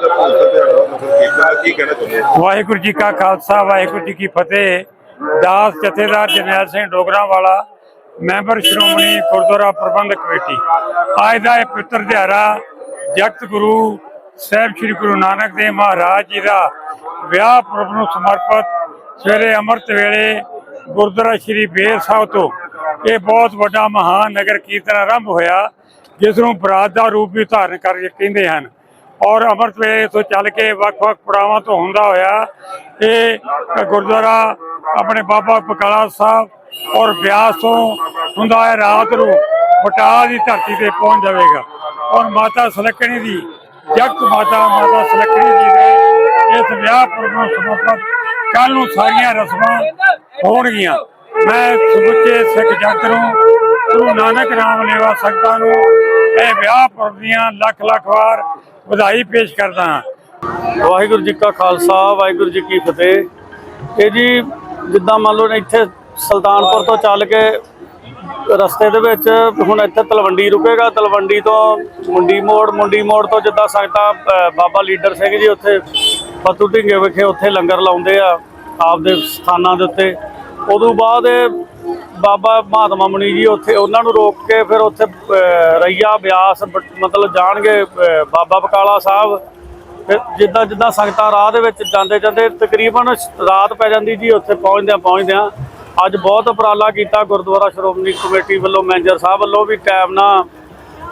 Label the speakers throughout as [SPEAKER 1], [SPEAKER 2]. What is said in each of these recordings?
[SPEAKER 1] ਦਾ ਭਗਤ ਦਿਹਾੜਾ ਨਗਰ ਕੀਰਤਨ ਕੀ ਕਹਿਣਾ ਚਾਹੁੰਦੇ ਹੋ
[SPEAKER 2] ਵਾਹਿਗੁਰੂ ਜੀ ਕਾ ਖਾਲਸਾ, ਵਾਹਿਗੁਰੂ ਜੀ ਕੀ ਫਤਿਹ। ਦਾਸ, ਜਥੇਦਾਰ ਜਰਨੈਲ ਸਿੰਘ ਡੋਗਰਾ ਵਾਲਾ ਮੈਂਬਰ ਸ਼੍ਰੋਮਣੀ ਗੁਰਦੁਆਰਾ ਪ੍ਰਬੰਧਕ ਕਮੇਟੀ। ਅੱਜ ਦਾ ਇਹ ਪਵਿੱਤਰ ਦਿਹਾੜਾ ਜਗਤ ਗੁਰੂ ਸਾਹਿਬ ਸ੍ਰੀ ਗੁਰੂ ਨਾਨਕ ਦੇਵ ਮਹਾਰਾਜ ਜੀ ਦਾ ਵਿਆਹ ਪੁਰਬ ਨੂੰ ਸਮਰਪਿਤ ਸਵੇਰੇ ਅੰਮ੍ਰਿਤ ਵੇਲੇ ਗੁਰਦੁਆਰਾ ਸ੍ਰੀ ਬੇਰ ਸਾਹਿਬ ਤੋਂ ਇਹ ਬਹੁਤ ਵੱਡਾ ਮਹਾਨ ਨਗਰ ਕੀਰਤਨ ਆਰੰਭ ਹੋਇਆ, ਜਿਸ ਨੂੰ ਬਰਾਤ ਦਾ ਰੂਪ ਵੀ ਧਾਰਨ ਕਰ ਕਹਿੰਦੇ ਹਨ। ਔਰ ਅੰਮ੍ਰਿਤ ਵੇਲੇ ਤੋਂ ਚੱਲ ਕੇ ਵੱਖ-ਵੱਖ ਪੜਾਵਾਂ ਤੋਂ ਹੁੰਦਾ ਹੋਇਆ ਇਹ ਗੁਰਦੁਆਰਾ ਆਪਣੇ ਬਾਬਾ ਬਕਾਲਾ ਸਾਹਿਬ ਔਰ ਬਿਆਸ ਤੋਂ ਹੁੰਦਾ ਹੈ ਰਾਤ ਨੂੰ ਬਟਾਲਾ ਦੀ ਧਰਤੀ ਤੇ ਪਹੁੰਚ ਜਾਵੇਗਾ। ਔਰ ਮਾਤਾ ਸਲਕਣੀ ਦੀ, ਜਗਤ ਮਾਤਾ ਮਾਤਾ ਸਲਕਣੀ ਜੀ ਦੇ ਇਸ ਵਿਆਹ ਪੁਰਬ ਨੂੰ ਸਮਰਪਿਤ ਕੱਲ ਨੂੰ ਸਾਰੀਆਂ ਰਸਮਾਂ ਹੋਣਗੀਆਂ। ਮੈਂ ਸਮੁੱਚੇ ਸਿੱਖ ਜਗਤ ਨੂੰ ਗੁਰੂ ਨਾਨਕ ਨਾਮ ਲੈਵਾ ਸੰਗਤਾਂ ਨੂੰ ਇਹ ਵਿਆਹ ਪੁਰਬ ਦੀਆਂ ਲੱਖ ਲੱਖ ਵਾਰ ਵਧਾਈ ਪੇਸ਼ ਕਰਦਾ ਹਾਂ।
[SPEAKER 3] ਵਾਹਿਗੁਰੂ ਜੀ ਕਾ ਖਾਲਸਾ, ਵਾਹਿਗੁਰੂ ਜੀ ਕੀ ਫਤਿਹ। ਇਹ ਜੀ ਜਿੱਦਾਂ ਮੰਨ ਲਓ ਇੱਥੇ ਸੁਲਤਾਨਪੁਰ ਤੋਂ ਚੱਲ ਕੇ ਰਸਤੇ ਦੇ ਵਿੱਚ ਹੁਣ ਇੱਥੇ ਤਲਵੰਡੀ ਰੁਕੇਗਾ। ਤਲਵੰਡੀ ਤੋਂ ਮੁੰਡੀ ਮੋੜ ਮੁੰਡੀ ਮੋੜ ਤੋਂ ਜਿੱਦਾਂ ਸੰਗਤਾਂ ਬਾਬਾ ਲੀਡਰ ਸਿੰਘ ਜੀ ਉੱਥੇ ਫਤੂ ਢਿੰਗੇ ਵਿਖੇ ਉੱਥੇ ਲੰਗਰ ਲਾਉਂਦੇ ਆ ਆਪਦੇ ਸਥਾਨਾਂ ਦੇ ਉੱਤੇ। ਉਦੋਂ ਬਾਅਦ ਇਹ ਬਾਬਾ ਮਹਾਤਮਾ ਮੁਨੀ ਜੀ ਉੱਥੇ ਉਹਨਾਂ ਨੂੰ ਰੋਕ ਕੇ ਫਿਰ ਉੱਥੇ ਰਈਆ, ਬਿਆਸ, ਬ- ਮਤਲਬ ਜਾਣਗੇ ਬਾਬਾ ਬਕਾਲਾ ਸਾਹਿਬ। ਫਿਰ ਜਿੱਦਾਂ ਜਿੱਦਾਂ ਸੰਗਤਾਂ ਰਾਹ ਦੇ ਵਿੱਚ ਜਾਂਦੇ ਜਾਂਦੇ ਤਕਰੀਬਨ ਰਾਤ ਪੈ ਜਾਂਦੀ ਜੀ, ਉੱਥੇ ਪਹੁੰਚਦਿਆਂ ਪਹੁੰਚਦਿਆਂ। ਅੱਜ ਬਹੁਤ ਉਪਰਾਲਾ ਕੀਤਾ ਗੁਰਦੁਆਰਾ ਸ਼੍ਰੋਮਣੀ ਕਮੇਟੀ ਵੱਲੋਂ, ਮੈਨੇਜਰ ਸਾਹਿਬ ਵੱਲੋਂ ਵੀ ਟਾਈਮ ਨਾਲ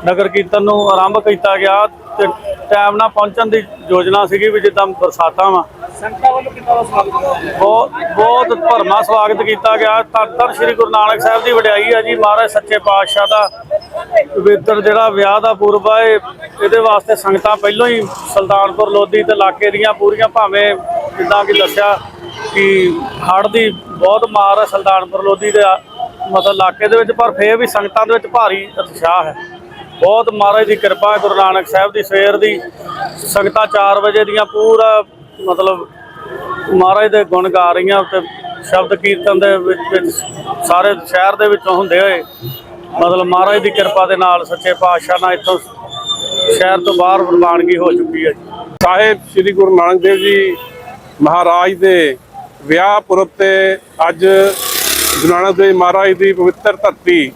[SPEAKER 3] ਨਗਰ ਕੀਰਤਨ ਨੂੰ ਆਰੰਭ ਕੀਤਾ ਗਿਆ ਤੇ ਟਾਈਮ ਨਾਲ ਪਹੁੰਚਣ ਦੀ ਯੋਜਨਾ ਸੀਗੀ ਵੀ ਜਿੱਦਾਂ ਬਰਸਾਤਾਂ ਵਾ। ਸੰਗਤਾਂ ਵੱਲੋਂ ਕਿੰਨਾ ਸਵਾਗਤ ਬਹੁਤ ਬਹੁਤ ਭਰਮਾ ਸਵਾਗਤ ਕੀਤਾ ਗਿਆ। ਧੰਨ ਧੰਨ ਸ੍ਰੀ ਗੁਰੂ ਨਾਨਕ ਸਾਹਿਬ ਦੀ ਵਡਿਆਈ ਹੈ ਜੀ। ਮਹਾਰਾਜ ਸੱਚੇ ਪਾਤਸ਼ਾਹ ਦਾ ਪਵਿੱਤਰ ਜਿਹੜਾ ਵਿਆਹ ਦਾ ਪੁਰਬ ਆ ਇਹਦੇ ਵਾਸਤੇ ਸੰਗਤਾਂ ਪਹਿਲਾਂ ਹੀ ਸੁਲਤਾਨਪੁਰ ਲੋਧੀ ਤੇ ਇਲਾਕੇ ਦੀਆਂ ਪੂਰੀਆਂ ਭਾਵੇਂ ਜਿੱਦਾਂ ਕਿ ਦੱਸਿਆ ਕਿ ਹੜ੍ਹ ਦੀ ਬਹੁਤ ਮਾਰ ਹੈ ਸੁਲਤਾਨਪੁਰ ਲੋਧੀ ਦੇ ਮਤਲਬ ਇਲਾਕੇ ਦੇ ਵਿੱਚ, ਪਰ ਫੇਰ ਵੀ ਸੰਗਤਾਂ ਦੇ ਵਿੱਚ ਭਾਰੀ ਉਤਸ਼ਾਹ ਹੈ। ਬਹੁਤ ਮਹਾਰਾਜ ਦੀ ਕਿਰਪਾ ਹੈ ਗੁਰੂ ਨਾਨਕ ਸਾਹਿਬ ਦੀ ਸਵੇਰ ਦੀ। ਸੰਗਤਾਂ 4 ਵਜੇ ਦੀਆਂ ਪੂਰਾ ਮਤਲਬ ਮਹਾਰਾਜ ਦੇ ਗੁਣ ਗਾ ਰਹੀਆਂ ਤੇ ਸ਼ਬਦ ਕੀਰਤਨ ਦੇ ਵਿੱਚ ਵਿੱਚ ਸਾਰੇ ਸ਼ਹਿਰ ਦੇ ਵਿੱਚੋਂ ਹੁੰਦੇ ਹੋਏ ਮਤਲਬ ਮਹਾਰਾਜ ਦੀ ਕਿਰਪਾ ਦੇ ਨਾਲ ਸੱਚੇ ਪਾਤਸ਼ਾਹ ਨਾਲ ਇੱਥੋਂ ਸ਼ਹਿਰ ਤੋਂ ਬਾਹਰ ਪ੍ਰਵਾਨਗੀ ਹੋ ਚੁੱਕੀ ਹੈ
[SPEAKER 4] ਸਾਹਿਬ, ਸ੍ਰੀ ਗੁਰੂ ਨਾਨਕ ਦੇਵ ਜੀ ਮਹਾਰਾਜ ਦੇ ਵਿਆਹ ਪੁਰਬ ਤੇ ਅੱਜ ਗੁਰੂ ਨਾਨਕ ਦੇਵ ਮਹਾਰਾਜ ਦੀ ਪਵਿੱਤਰ ਧਰਤੀ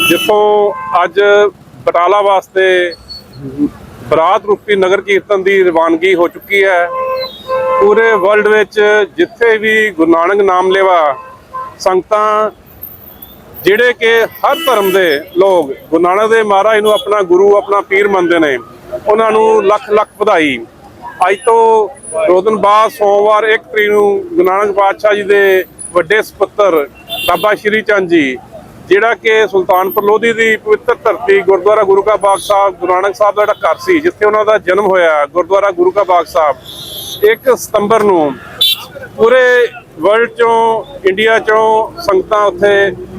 [SPEAKER 4] ਜਿੱਥੋਂ ਅੱਜ ਬਟਾਲਾ ਵਾਸਤੇ ਬਰਾਤ ਰੂਪੀ ਨਗਰ ਕੀਰਤਨ ਦੀ ਰਵਾਨਗੀ ਹੋ ਚੁੱਕੀ ਹੈ। ਪੂਰੇ ਵਰਲਡ ਵਿੱਚ ਜਿੱਥੇ ਵੀ ਗੁਰੂ ਨਾਨਕ ਨਾਮ ਲੇਵਾ, ਸੰਗਤਾਂ, ਜਿਹੜੇ ਕਿ ਹਰ ਧਰਮ ਦੇ ਲੋਕ ਗੁਰੂ ਨਾਨਕ ਦੇ ਮਹਾਰਾਜ ਨੂੰ ਆਪਣਾ ਗੁਰੂ, ਆਪਣਾ ਪੀਰ ਮੰਨਦੇ ਨੇ, ਉਹਨਾਂ ਨੂੰ ਲੱਖ ਲੱਖ ਵਧਾਈ। ਅੱਜ ਤੋਂ ਦੋ ਦਿਨ ਬਾਅਦ ਸੋਮਵਾਰ 1 ਤਰੀਕ ਨੂੰ ਗੁਰੂ ਨਾਨਕ ਪਾਤਸ਼ਾਹ ਜੀ ਦੇ ਵੱਡੇ ਸੁਪੁੱਤਰ ਬਾਬਾ ਸ਼੍ਰੀ ਚੰਦ ਜੀ ਜਿਹੜਾ ਕਿ ਸੁਲਤਾਨਪੁਰ ਲੋਧੀ ਦੀ ਪਵਿੱਤਰ ਧਰਤੀ ਗੁਰਦੁਆਰਾ ਗੁਰੂ ਕਾ ਬਾਗ ਸਾਹਿਬ, ਗੁਰੂ ਨਾਨਕ ਸਾਹਿਬ ਦਾ ਜਿਹੜਾ ਘਰ ਸੀ, ਜਿੱਥੇ ਉਹਨਾਂ ਦਾ ਜਨਮ ਹੋਇਆ, ਗੁਰਦੁਆਰਾ ਗੁਰੂ ਕਾ ਬਾਗ ਸਾਹਿਬ 1 ਸਤੰਬਰ ਨੂੰ ਪੂਰੇ ਵਰਲਡ ਚੋਂ ਇੰਡੀਆ ਚੋਂ ਸੰਗਤਾਂ ਉੱਥੇ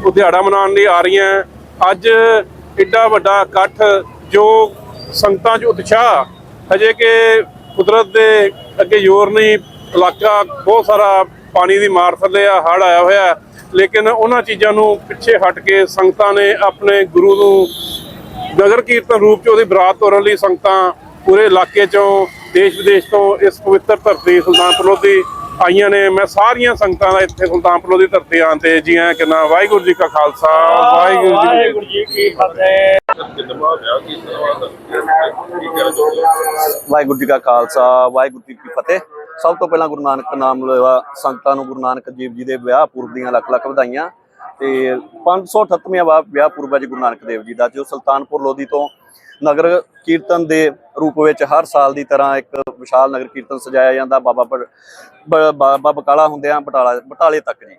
[SPEAKER 4] ਉਹ ਦਿਹਾੜਾ ਮਨਾਉਣ ਲਈ ਆ ਰਹੀਆਂ ਅੱਜ ਇੱਡਾ ਵੱਡਾ ਇਕੱਠ ਜੋ ਸੰਗਤਾਂ 'ਚ ਉਤਸ਼ਾਹ, ਹਜੇ ਕਿ ਕੁਦਰਤ ਦੇ ਅੱਗੇ ਜ਼ੋਰ ਨਹੀਂ, ਇਲਾਕਾ ਬਹੁਤ ਸਾਰਾ ਪਾਣੀ ਦੀ ਮਾਰ ਥੱਲੇ ਆ ਹੜ ਆਇਆ ਹੋਇਆ ਲੇਕਿਨ ਉਹਨਾਂ ਚੀਜ਼ਾਂ ਨੂੰ ਪਿੱਛੇ ਹਟ ਕੇ ਸੰਗਤਾਂ ਨੇ ਆਪਣੇ ਗੁਰੂ ਨੂੰ ਨਗਰ ਕੀਰਤਨ ਰੂਪ ਚ ਉਹਦੀ ਬਰਾਤ ਤੋਰਨ ਲਈ ਸੰਗਤਾਂ ਪੂਰੇ ਇਲਾਕੇ ਚੋਂ ਦੇਸ਼ ਵਿਦੇਸ਼ ਤੋਂ ਇਸ ਪਵਿੱਤਰ ਧਰਤੀ ਸੁਲਤਾਨਪੁਰ ਲੋਧੀ ਆਈਆਂ ਨੇ। ਮੈਂ ਸਾਰੀਆਂ ਸੰਗਤਾਂ ਦਾ ਇੱਥੇ ਸੁਲਤਾਨਪੁਰ ਲੋਧੀ ਧਰਤੀ ਆਉਣ ਤੇ ਜੀ ਆਇਆਂ ਕਿੰਨਾ ਵਾਹਿਗੁਰੂ ਜੀ ਕਾ ਖਾਲਸਾ ਵਾਹਿਗੁਰੂ ਜੀ ਕੀ ਫਤਿਹ।
[SPEAKER 3] ਵਾਹਿਗੁਰੂ ਜੀ ਕਾ
[SPEAKER 5] ਖਾਲਸਾ ਵਾਹਿਗੁਰੂ ਜੀ ਕੀ ਫਤਿਹ। ਸਭ ਤੋਂ ਪਹਿਲਾਂ ਗੁਰੂ ਨਾਨਕ ਨਾਮ ਲੈਵਾ ਸੰਗਤਾਂ ਨੂੰ ਗੁਰੂ ਨਾਨਕ ਦੇਵ ਜੀ ਦੇ ਵਿਆਹ ਪੁਰਬ ਦੀਆਂ ਲੱਖ ਲੱਖ ਵਧਾਈਆਂ ਤੇ 538ਵਾਂ ਵਾ- ਵਿਆਹ ਪੁਰਬ ਹੈ ਜੀ ਗੁਰੂ ਨਾਨਕ ਦੇਵ ਜੀ ਦਾ, ਜੋ ਸੁਲਤਾਨਪੁਰ ਲੋਧੀ ਤੋਂ ਨਗਰ ਕੀਰਤਨ ਦੇ ਰੂਪ ਵਿੱਚ ਹਰ ਸਾਲ ਦੀ ਤਰ੍ਹਾਂ ਇੱਕ ਵਿਸ਼ਾਲ ਨਗਰ ਕੀਰਤਨ ਸਜਾਇਆ ਜਾਂਦਾ, ਬਾਬਾ ਬ- ਬਾਬਾ ਬਕਾਲਾ ਹੁੰਦਿਆਂ ਬਟਾਲਾ ਬਟਾਲੇ ਤੱਕ ਜੀ।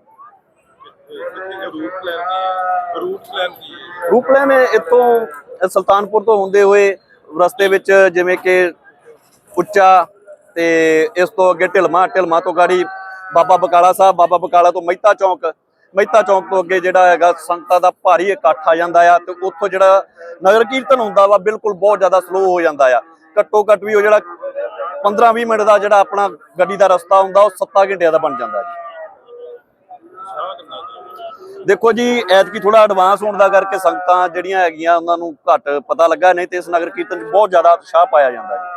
[SPEAKER 1] ਰੂਟ ਪਲਾਨ ਕੀ
[SPEAKER 5] ਇੱਥੋਂ ਸੁਲਤਾਨਪੁਰ ਤੋਂ ਹੁੰਦੇ ਹੋਏ ਰਸਤੇ ਵਿੱਚ ਜਿਵੇਂ ਕਿ ਉੱਚਾ ਤੇ ਇਸ ਤੋਂ ਅੱਗੇ ਢਿਲਮਾ ਢਿਲਮਾ ਤੋਂ ਗਾੜੀ ਬਾਬਾ ਬਕਾਲਾ ਸਾਹਿਬ, ਬਾਬਾ ਬਕਾਲਾ ਤੋਂ ਮਹਿਤਾ ਚੌਂਕ ਮਹਿਤਾ ਚੌਂਕ ਤੋਂ ਅੱਗੇ ਜਿਹੜਾ ਹੈਗਾ ਸੰਗਤਾਂ ਦਾ ਭਾਰੀ ਇਕੱਠ ਆ ਜਾਂਦਾ ਆ ਤੇ ਉੱਥੋਂ ਜਿਹੜਾ ਨਗਰ ਕੀਰਤਨ ਹੁੰਦਾ ਵਾ ਬਿਲਕੁਲ ਬਹੁਤ ਜ਼ਿਆਦਾ ਸਲੋ ਹੋ ਜਾਂਦਾ ਆ। ਘੱਟੋ ਘੱਟ ਵੀ ਉਹ ਜਿਹੜਾ 15-20 ਮਿੰਟ ਦਾ ਜਿਹੜਾ ਆਪਣਾ ਗੱਡੀ ਦਾ ਰਸਤਾ ਹੁੰਦਾ, ਉਹ 7 ਘੰਟਿਆਂ ਦਾ ਬਣ ਜਾਂਦਾ ਜੀ। ਦੇਖੋ ਜੀ, ਐਤਕੀ ਥੋੜਾ ਐਡਵਾਂਸ ਹੋਣ ਦਾ ਕਰਕੇ ਸੰਗਤਾਂ ਜਿਹੜੀਆਂ ਹੈਗੀਆਂ ਉਹਨਾਂ ਨੂੰ ਘੱਟ ਪਤਾ ਲੱਗਾ, ਨਹੀਂ ਤੇ ਇਸ ਨਗਰ ਕੀਰਤਨ 'ਚ ਬਹੁਤ ਜ਼ਿਆਦਾ ਉਤਸ਼ਾਹ ਪਾਇਆ ਜਾਂਦਾ ਜੀ।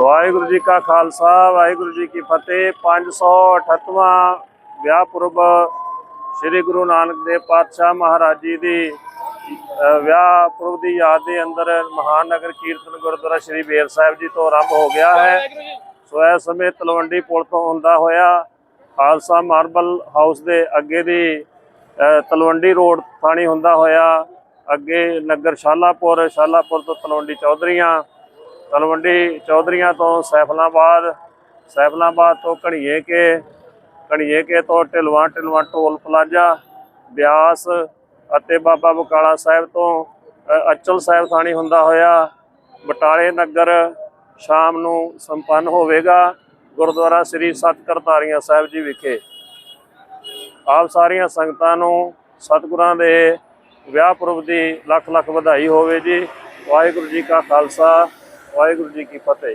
[SPEAKER 6] ਵਾਹਿਗੁਰੂ ਜੀ ਕਾ ਖਾਲਸਾ, ਵਾਹਿਗੁਰੂ ਜੀ ਕੀ ਫਤਿਹ। 538ਵਾਂ ਵਿਆਹ ਪੁਰਬ ਸ੍ਰੀ ਗੁਰੂ ਨਾਨਕ ਦੇਵ ਪਾਤਸ਼ਾਹ ਮਹਾਰਾਜ ਜੀ ਦੀ ਵਿਆਹ ਪੁਰਬ ਦੀ ਯਾਦ ਦੇ ਅੰਦਰ ਮਹਾਨ ਨਗਰ ਕੀਰਤਨ ਗੁਰਦੁਆਰਾ ਸ੍ਰੀ ਬੇਰ ਸਾਹਿਬ ਜੀ ਤੋਂ ਆਰੰਭ ਹੋ ਗਿਆ ਹੈ। ਸੋ ਇਸ ਸਮੇਂ ਤਲਵੰਡੀ ਪੁਲ ਤੋਂ ਹੁੰਦਾ ਹੋਇਆ ਖਾਲਸਾ ਮਾਰਬਲ ਹਾਊਸ ਦੇ ਅੱਗੇ ਦੀ ਤਲਵੰਡੀ ਰੋਡ ਥਾਣੀ ਹੁੰਦਾ ਹੋਇਆ। ਅੱਗੇ ਨਗਰ ਸ਼ਾਲਾਪੁਰ ਸ਼ਾਲਾਪੁਰ ਤੋਂ ਤਲਵੰਡੀ ਚੌਧਰੀਆਂ ਤਲਵੰਡੀ ਚੌਧਰੀਆਂ ਤੋਂ ਸੈਫਲਾਬਾਦ ਸੈਫਲਾਬਾਦ ਤੋਂ ਘਣੀਏ ਕੇ ਘਣੀਏ ਕੇ ਤੋਂ ਢਿਲਵਾਂ ਢਿਲਵਾਂ ਟੋਲ ਪਲਾਜ਼ਾ, ਬਿਆਸ ਅਤੇ ਬਾਬਾ ਬਕਾਲਾ ਸਾਹਿਬ ਤੋਂ ਅਚਲ ਸਾਹਿਬ ਥਾਣੀ ਹੁੰਦਾ ਹੋਇਆ ਬਟਾਲੇ ਨਗਰ ਸ਼ਾਮ ਨੂੰ ਸੰਪੰਨ ਹੋਵੇਗਾ ਗੁਰਦੁਆਰਾ ਸ੍ਰੀ ਸਤਕਰਤਾਰੀਆਂ ਸਾਹਿਬ ਜੀ ਵਿਖੇ। ਆਪ ਸਾਰੀਆਂ ਸੰਗਤਾਂ ਨੂੰ ਸਤਿਗੁਰਾਂ ਦੇ ਵਿਆਹ ਪੁਰਬ ਦੀ ਲੱਖ ਲੱਖ ਵਧਾਈ ਹੋਵੇ ਜੀ। ਵਾਹਿਗੁਰੂ ਜੀ ਕਾ ਖਾਲਸਾ, ਵਾਹਿਗੁਰੂ ਜੀ ਕੀ ਫਤਿਹ।